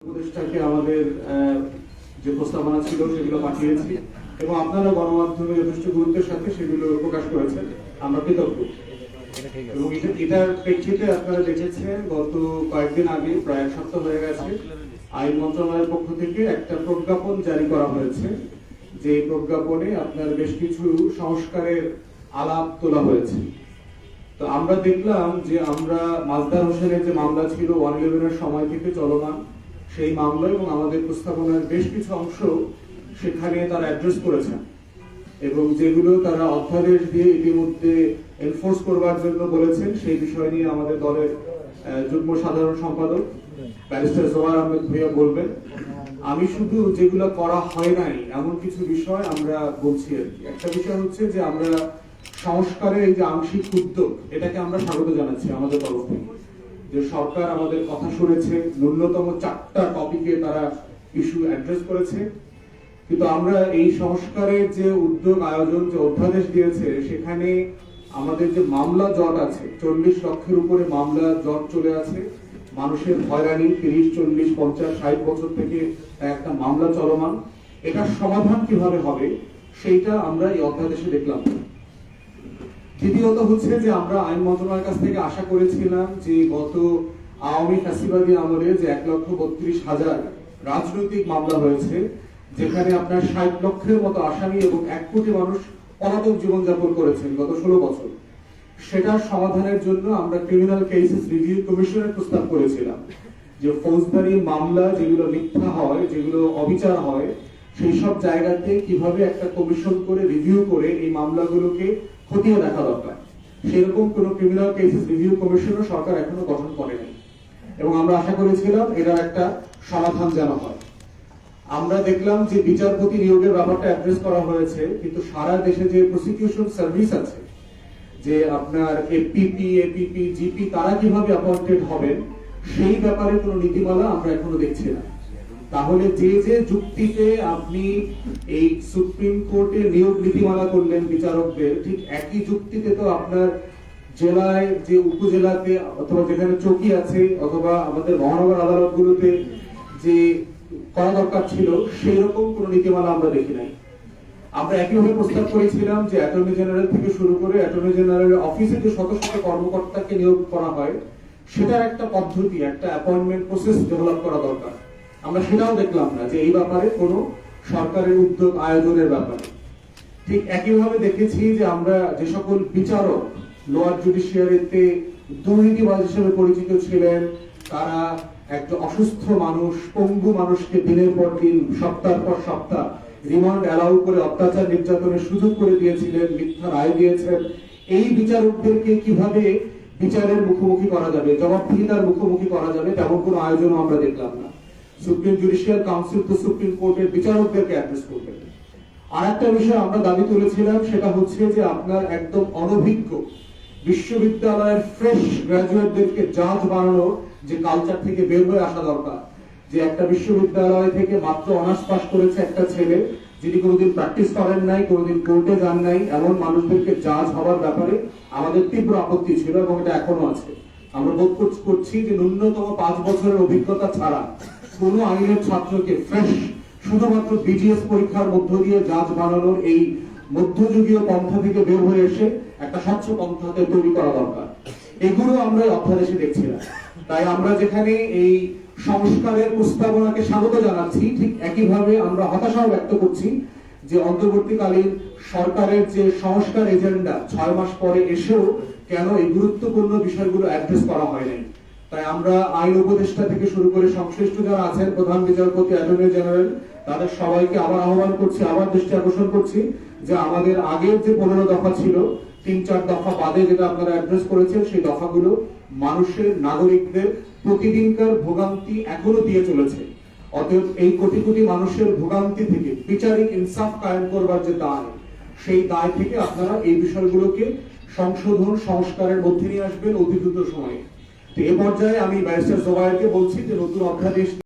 উপদেষ্টাকে আমাদের যে প্রস্তাবনা ছিল সেগুলো পাঠিয়েছি এবং আপনারা গণমাধ্যমে যথেষ্ট গুরুত্বের সাথে সেগুলো প্রকাশ করেছেন। আমরা কৃতজ্ঞ। এবং এটা- এটার প্রেক্ষিতে আপনারা দেখেছেন, গত কয়েকদিন আগে, প্রায় এক সপ্তাহ হয়ে গেছে, আইন মন্ত্রণালয়ের পক্ষ থেকে একটা প্রজ্ঞাপন জারি করা হয়েছে, যে প্রজ্ঞাপনে আপনার বেশ কিছু সংস্কারের আলাপ তোলা হয়েছে। তো আমরা দেখলাম যে আমরা মাজদার হোসেনের যে মামলা ছিল, ওয়ান ইলেভেনের সময় থেকে চলমান সেই মামলা এবং আমাদের প্রস্তাবনার বেশ কিছু অংশ সেখানে তারা অ্যাড্রেস করেছেন এবং যেগুলো তারা অধ্যাদেশ দিয়ে ইতিমধ্যে এনফোর্স করবার জন্য বলেছেন, সেই বিষয় নিয়ে আমাদের দলের যুগ্ম সাধারণ সম্পাদক ব্যারিস্টার জোয়ার আহমেদ ভূঁইয়া বলবেন, আমি শুধু যেগুলো করা হয় নাই, এমন কিছু বিষয় আমরা বলছি আর কি। একটা বিষয় হচ্ছে যে আমরা সংস্কারের এই যে আংশিক উদ্যোগ, এটাকে আমরা স্বাগত জানাচ্ছি আমাদের তরফ থেকে। যে সরকার আমাদের কথা শুনেছে, ন্যূনতম চারটা টপিকে তারা ইস্যু অ্যাড্রেস করেছে। কিন্তু আমরা এই সংস্কারের যে উদ্যোগ আয়োজন, যে অধ্যাদেশ দিয়েছে, সেখানে আমাদের যে মামলা জট আছে, চল্লিশ লক্ষের উপরে মামলা জট চলে আছে। মানুষের হয়রানি, তিরিশ, চল্লিশ, পঞ্চাশ, ষাট বছর থেকে একটা মামলা চলমান। এটার সমাধান কীভাবে হবে, সেইটা আমরা এই অধ্যাদেশে দেখলাম। দ্বিতীয়ত হচ্ছে যে আমরা আইন মন্ত্রণালয়ের কাছ থেকে আশা করেছিলাম যে গত আওয়ামী ফ্যাসিবাদী আমলে যে এক লক্ষ বত্রিশ হাজার রাজনৈতিক মামলা হয়েছে, যেখানে আপনার ষাট লক্ষের মতো আসামি এবং এক কোটি মানুষ পলাতক জীবনযাপন করেছেন গত ষোলো বছর। সেটার সমাধানের জন্য আমরা ক্রিমিনাল কেসেস রিভিউ কমিশনের প্রস্তাব করেছিলাম যে ফৌজদারি মামলা যেগুলো মিথ্যা হয়, যেগুলো অবিচার হয়, সেই সব জায়গাতে কীভাবে একটা কমিশন করে রিভিউ করে এই মামলাগুলোকে খতিয়ে দেখা দরকার। সেরকম কোন ক্রিমিনাল কেসেস রিভিউ কমিশনও সরকার এখনও গঠন করেনি। এবং আমরা আশা করেছিলাম এরা একটা সমাধান যেন হয়। আমরা দেখলাম যে বিচারপতি নিয়োগের ব্যাপারটা অ্যাড্রেস করা হয়েছে, কিন্তু সারা দেশে যে প্রসিকিউশন সার্ভিস আছে, যে আপনার এপিপি এপিপি জিপি তারা কীভাবে অ্যাপয়েন্টেড হবেন, সেই ব্যাপারে কোনো নীতিমালা আমরা এখনও দেখছি না। তাহলে যে যে যুক্তিতে আপনি এই সুপ্রিম কোর্টে নিয়োগ নীতিমালা করলেন বিচারকদের, ঠিক একই যুক্তিতে তো আপনার জেলায় যে উপজেলাতে অথবা যেখানে চৌকি আছে অথবা আমাদের মহানগর আদালতগুলোতে যে করা দরকার ছিল সেই রকম কোনো নীতিমালা আমরা দেখি নাই। আমরা একইভাবে প্রস্তাব করেছিলাম যে অ্যাটর্নি জেনারেল থেকে শুরু করে অ্যাটর্নি জেনারেলের অফিসে যে শত শত কর্মকর্তাকে নিয়োগ করা হয়, সেটার একটা পদ্ধতি, একটা অ্যাপয়েন্টমেন্ট প্রসেস ডেভেলপ করা দরকার। আমরা সেটাও দেখলাম না যে এই ব্যাপারে কোনো সরকারের উদ্যোগ আয়োজনের ব্যাপারে। ঠিক একইভাবে দেখেছি যে আমরা যে সকল বিচারক লোয়ার জুডিশিয়ারিতে দুর্নীতিবাজ হিসেবে পরিচিত ছিলেন, তারা একজন অসুস্থ মানুষ, পঙ্গু মানুষকে দিনের পর দিন, সপ্তাহ পর সপ্তাহ রিমান্ড অ্যালাউ করে অত্যাচার নির্যাতনের সুযোগ করে দিয়েছিলেন, মিথ্যা রায় দিয়েছেন। এই বিচারকদেরকে কীভাবে বিচারের মুখোমুখি করা যাবে, জবাবদিহিতার মুখোমুখি করা যাবে, তেমন কোনো আয়োজনও আমরা দেখলাম না। সুপ্রিম জুডিশিয়াল কাউন্সিল তো সুপ্রিম কোর্টের বিচারকদেরকে অ্যাড্রেস করবে। আর একটা বিষয় আমরা দাবি তুলেছিলাম, সেটা হচ্ছে যে আপনার একদম অনভিজ্ঞ বিশ্ববিদ্যালয়ের ফ্রেশ গ্রাজুয়েটদেরকে জাজ বানানোর যে কালচার থেকে বের হয়ে আসা দরকার। যে একটা বিশ্ববিদ্যালয় থেকে মাত্র অনার্স পাস করেছে একটা ছেলে, যিনি কোনোদিন প্র্যাকটিস করেন নাই, কোনোদিন কোর্টে যান নাই, এমন মানুষদেরকে জাজ হওয়ার ব্যাপারে আমাদের তীব্র আপত্তি ছিল এবং এটা এখনও আছে। আমরা বোধ করছি যে ন্যূনতম পাঁচ বছরের অভিজ্ঞতা ছাড়া কোনো আইনের ছাত্রকে ফ্রেশ শুধুমাত্র বিজিএস পরীক্ষার মধ্য দিয়ে জাজ বানানোর এই মধ্যযুগীয় পন্থা থেকে বের হয়ে এসে একটা স্বচ্ছ পন্থাতে তৈরি করা দরকার। এগুলো আমরা অধ্যাদেশে দেখছি না তাই আমরা যেখানে এই সংস্কারের প্রস্তাবনাকে স্বাগত জানাচ্ছি, ঠিক একইভাবে আমরা হতাশাও ব্যক্ত করছি যে অন্তর্বর্তীকালীন সরকারের যে সংস্কার এজেন্ডা, ছয় মাস পরে এসেও কেন এই গুরুত্বপূর্ণ বিষয়গুলো অ্যাড্রেস করা হয় নাই। তাই আমরা আইন উপদেষ্টা থেকে শুরু করে সংশ্লিষ্ট যারা আছেন, প্রধান বিচারপতি, অ্যাটর্নি জেনারেল, তাদের সবাইকে আবার আহ্বান করছি, আবার দৃষ্টি আকর্ষণ করছি যে আমাদের আগের যে পনেরো দফা ছিল, তিন চার দফা বাদে যেটা আপনারা অ্যাড্রেস করেছেন, সেই দফাগুলো মানুষের, নাগরিকদের প্রতিদিনকার ভোগান্তি এখনও দিয়ে চলেছে। অতএব এই কোটি কোটি মানুষের ভোগান্তি থেকে, বিচারিক ইনসাফ কায়েম করবার যে দায়, সেই দায় থেকে আপনারা এই বিষয়গুলোকে সংশোধন, সংস্কারের মধ্যে নিয়ে আসবেন অতি দ্রুত সময়ে। তো এ পর্যায়ে আমি ব্যারিস্টার সবাইকে বলছি যে নতুন অধ্যাদেশ